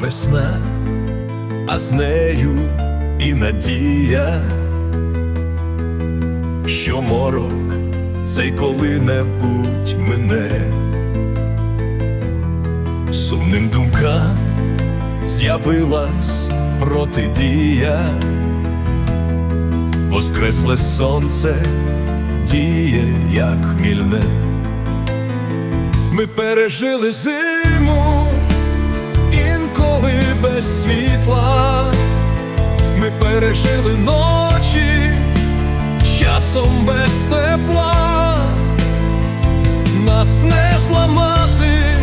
весна, а з нею і надія, що морок цей коли-небудь мине, сумним думкам з'явилась протидія, воскресле сонце діє, як хмільне. Ми пережили зиму, часом без тепла, нас не зламати,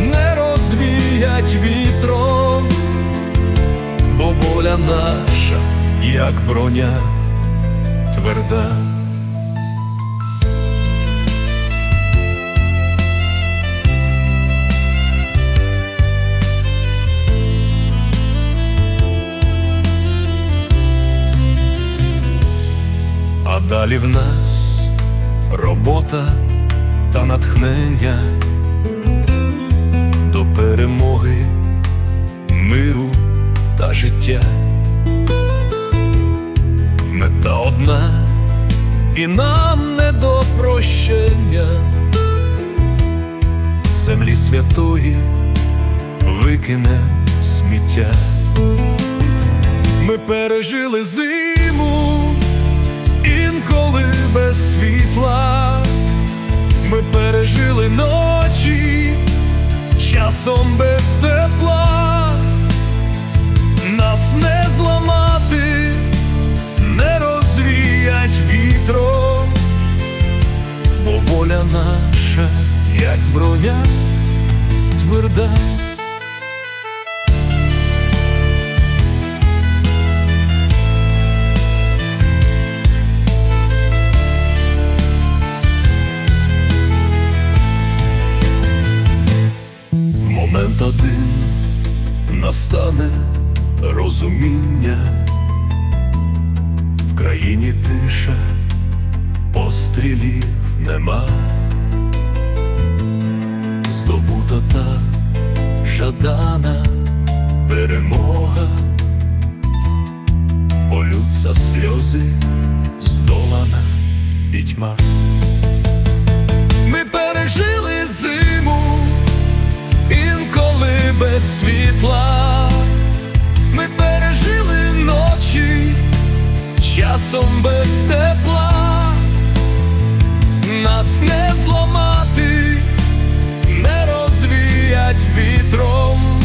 не розвіять вітром, бо воля наша, як броня тверда. Далі в нас робота та натхнення до перемоги, миру та життя. Мета одна, і нам не до прощення землі святої викине сміття. Ми пережили зиму інколи без світла, ми пережили ночі, часом без тепла, нас не зламати, не розвіять вітром, бо воля наша, як броня тверда. Розуміння, в країні тиша, пострілів нема, здобута та жадана перемога, полються сльози, здолана пітьма. Часом без тепла, нас не зламати, не розвіять вітром,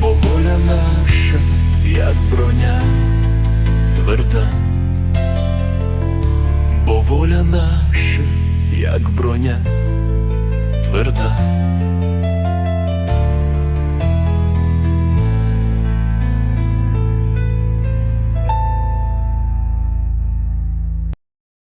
бо воля наша, як броня тверда, бо воля наша, як броня тверда.